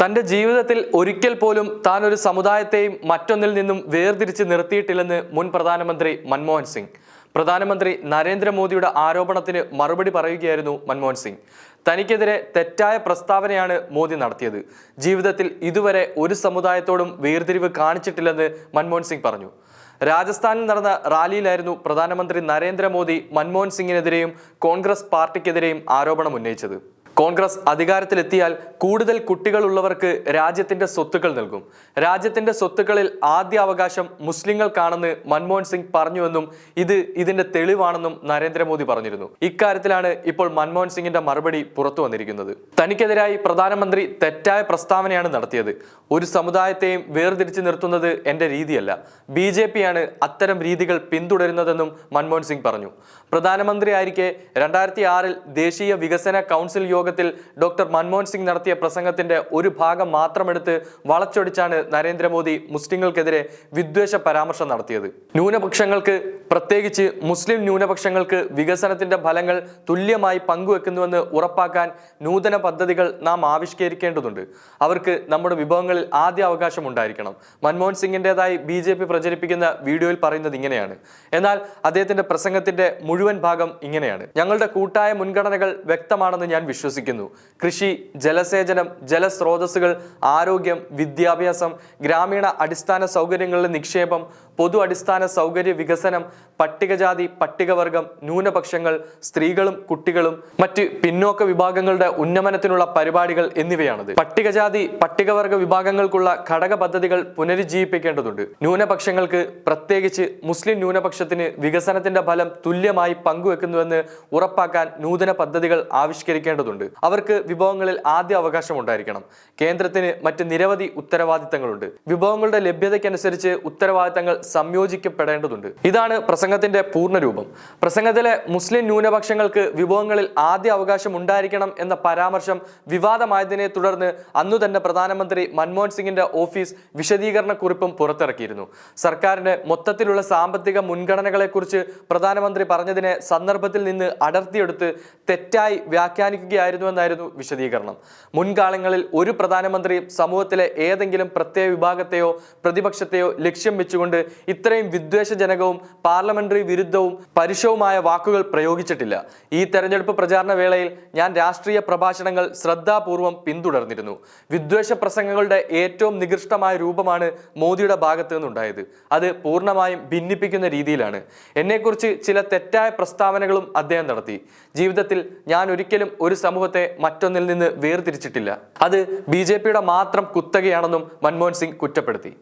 തന്റെ ജീവിതത്തിൽ ഒരിക്കൽ പോലും താൻ ഒരു സമുദായത്തെയും മറ്റൊന്നിൽ നിന്നും വേർതിരിച്ച് നിർത്തിയിട്ടില്ലെന്ന് മുൻ പ്രധാനമന്ത്രി മൻമോഹൻ സിംഗ്. പ്രധാനമന്ത്രി നരേന്ദ്രമോദിയുടെ ആരോപണത്തിന് മറുപടി പറയുകയായിരുന്നു മൻമോഹൻ സിംഗ്. തനിക്കെതിരെ തെറ്റായ പ്രസ്താവനയാണ് മോദി നടത്തിയത്. ജീവിതത്തിൽ ഇതുവരെ ഒരു സമുദായത്തോടും വേർതിരിവ് കാണിച്ചിട്ടില്ലെന്ന് മൻമോഹൻ സിംഗ് പറഞ്ഞു. രാജസ്ഥാനിൽ നടന്ന റാലിയിലായിരുന്നു പ്രധാനമന്ത്രി നരേന്ദ്രമോദി മൻമോഹൻ സിംഗിനെതിരെയും കോൺഗ്രസ് പാർട്ടിക്കെതിരെയും ആരോപണം ഉന്നയിച്ചത്. കോൺഗ്രസ് അധികാരത്തിലെത്തിയാൽ കൂടുതൽ കുട്ടികളുള്ളവർക്ക് രാജ്യത്തിന്റെ സ്വത്തുക്കൾ നൽകും. രാജ്യത്തിന്റെ സ്വത്തുക്കളിൽ ആദ്യ അവകാശം മുസ്ലിങ്ങൾക്കാണെന്ന് മൻമോഹൻ സിംഗ് പറഞ്ഞുവെന്നും ഇത് ഇതിന്റെ തെളിവാണെന്നും നരേന്ദ്രമോദി പറഞ്ഞിരുന്നു. ഇക്കാര്യത്തിലാണ് ഇപ്പോൾ മൻമോഹൻ സിംഗിന്റെ മറുപടി പുറത്തു വന്നിരിക്കുന്നത്. തനിക്കെതിരായി പ്രധാനമന്ത്രി തെറ്റായ പ്രസ്താവനയാണ് നടത്തിയത്. ഒരു സമുദായത്തെയും വേർതിരിച്ചു നിർത്തുന്നത് എന്റെ രീതിയല്ല. ബി ജെ പിയാണ് അത്തരം രീതികൾ പിന്തുടരുന്നതെന്നും മൻമോഹൻ സിംഗ് പറഞ്ഞു. പ്രധാനമന്ത്രി ആയിരിക്കെ രണ്ടായിരത്തി ആറിൽ ദേശീയ വികസന കൗൺസിൽ യോഗത്തിൽ ഡോക്ടർ മൻമോഹൻ സിംഗ് നടത്തിയ പ്രസംഗത്തിന്റെ ഒരു ഭാഗം മാത്രമെടുത്ത് വളച്ചൊടിച്ചാണ് നരേന്ദ്രമോദി മുസ്ലിങ്ങൾക്കെതിരെ വിദ്വേഷ പരാമർശം നടത്തിയത്. ന്യൂനപക്ഷങ്ങൾക്ക് പ്രത്യേകിച്ച് മുസ്ലിം ന്യൂനപക്ഷങ്ങൾക്ക് വികസനത്തിന്റെ ഫലങ്ങൾ തുല്യമായി പങ്കുവെക്കുന്നുവെന്ന് ഉറപ്പാക്കാൻ നൂതന പദ്ധതികൾ നാം ആവിഷ്കരിക്കേണ്ടതുണ്ട്. അവർക്ക് നമ്മുടെ വിഭവങ്ങളിൽ ആദ്യ അവകാശം ഉണ്ടായിരിക്കണം. മൻമോഹൻ സിംഗിന്റെതായി ബി ജെ പി പ്രചരിപ്പിക്കുന്ന വീഡിയോയിൽ പറയുന്നത് ഇങ്ങനെയാണ്. എന്നാൽ അദ്ദേഹത്തിന്റെ പ്രസംഗത്തിന്റെ മുഴുവൻ ഭാഗം ഇങ്ങനെയാണ്. ഞങ്ങളുടെ കൂട്ടായ മുൻഗണനകൾ വ്യക്തമാണെന്ന് ഞാൻ വിശ്വസിക്കുന്നു. കൃഷി ജലസേചനം ജലസ്രോതസ്സുകൾ ആരോഗ്യം വിദ്യാഭ്യാസം ഗ്രാമീണ അടിസ്ഥാന സൗകര്യങ്ങളിലെ നിക്ഷേപം പൊതു അടിസ്ഥാന സൗകര്യ വികസനം പട്ടികജാതി പട്ടികവർഗം ന്യൂനപക്ഷങ്ങൾ സ്ത്രീകളും കുട്ടികളും മറ്റ് പിന്നോക്ക വിഭാഗങ്ങളുടെ ഉന്നമനത്തിനുള്ള പരിപാടികൾ എന്നിവയാണത്. പട്ടികജാതി പട്ടികവർഗ വിഭാഗങ്ങൾക്കുള്ള ഘടക പദ്ധതികൾ പുനരുജ്ജീവിപ്പിക്കേണ്ടതുണ്ട്. ന്യൂനപക്ഷങ്ങൾക്ക് പ്രത്യേകിച്ച് മുസ്ലിം ന്യൂനപക്ഷത്തിന് വികസനത്തിന്റെ ഫലം തുല്യമായി പങ്കുവെക്കുന്നുവെന്ന് ഉറപ്പാക്കാൻ നൂതന പദ്ധതികൾ ആവിഷ്കരിക്കേണ്ടതുണ്ട്. അവർക്ക് വിഭവങ്ങളിൽ ആദ്യ അവകാശം ഉണ്ടായിരിക്കണം. കേന്ദ്രത്തിന് മറ്റ് നിരവധി ഉത്തരവാദിത്തങ്ങളുണ്ട്. വിഭവങ്ങളുടെ ലഭ്യതയ്ക്കനുസരിച്ച് ഉത്തരവാദിത്തങ്ങൾ സംയോജിക്കപ്പെടേണ്ടതുണ്ട്. ഇതാണ് പ്രസംഗത്തിന്റെ പൂർണരൂപം. പ്രസംഗത്തിലെ മുസ്ലിം ന്യൂനപക്ഷങ്ങൾക്ക് വിഭവങ്ങളിൽ ആദ്യ അവകാശം ഉണ്ടായിരിക്കണം എന്ന പരാമർശം വിവാദമായതിനെ തുടർന്ന് അന്നു തന്നെ പ്രധാനമന്ത്രി മൻമോഹൻ സിംഗിന്റെ ഓഫീസ് വിശദീകരണ കുറിപ്പും പുറത്തിറക്കിയിരുന്നു. സർക്കാരിന്റെ മൊത്തത്തിലുള്ള സാമ്പത്തിക മുൻഗണനകളെക്കുറിച്ച് പ്രധാനമന്ത്രി പറഞ്ഞതിനെ സന്ദർഭത്തിൽ നിന്ന് അടർത്തിയെടുത്ത് തെറ്റായി വ്യാഖ്യാനിക്കുകയായിരുന്നു എന്നായിരുന്നു വിശദീകരണം. മുൻകാലങ്ങളിൽ ഒരു പ്രധാനമന്ത്രിയും സമൂഹത്തിലെ ഏതെങ്കിലും പ്രത്യേക വിഭാഗത്തെയോ പ്രതിപക്ഷത്തെയോ ലക്ഷ്യം വെച്ചുകൊണ്ട് ഇത്രയും വിദ്വേഷജനകവും പാർലമെന്ററി വിരുദ്ധവും പരുഷവുമായ വാക്കുകൾ പ്രയോഗിച്ചിട്ടില്ല. ഈ തെരഞ്ഞെടുപ്പ് പ്രചാരണ വേളയിൽ ഞാൻ രാഷ്ട്രീയ പ്രഭാഷണങ്ങൾ ശ്രദ്ധാപൂർവം പിന്തുടർന്നിരുന്നു. വിദ്വേഷ പ്രസംഗങ്ങളുടെ ഏറ്റവും നികൃഷ്ടമായ രൂപമാണ് മോദിയുടെ ഭാഗത്ത് നിന്നുണ്ടായത്. അത് പൂർണമായും ഭിന്നിപ്പിക്കുന്ന രീതിയിലാണ്. എന്നെക്കുറിച്ച് ചില തെറ്റായ പ്രസ്താവനകളും അദ്ദേഹം നടത്തി. ജീവിതത്തിൽ ഞാൻ ഒരിക്കലും ഒരു സമൂഹത്തെ മറ്റൊന്നിൽ നിന്ന് വേർതിരിച്ചിട്ടില്ല. അത് ബി മാത്രം കുത്തകയാണെന്നും മൻമോഹൻ സിംഗ് കുറ്റപ്പെടുത്തി.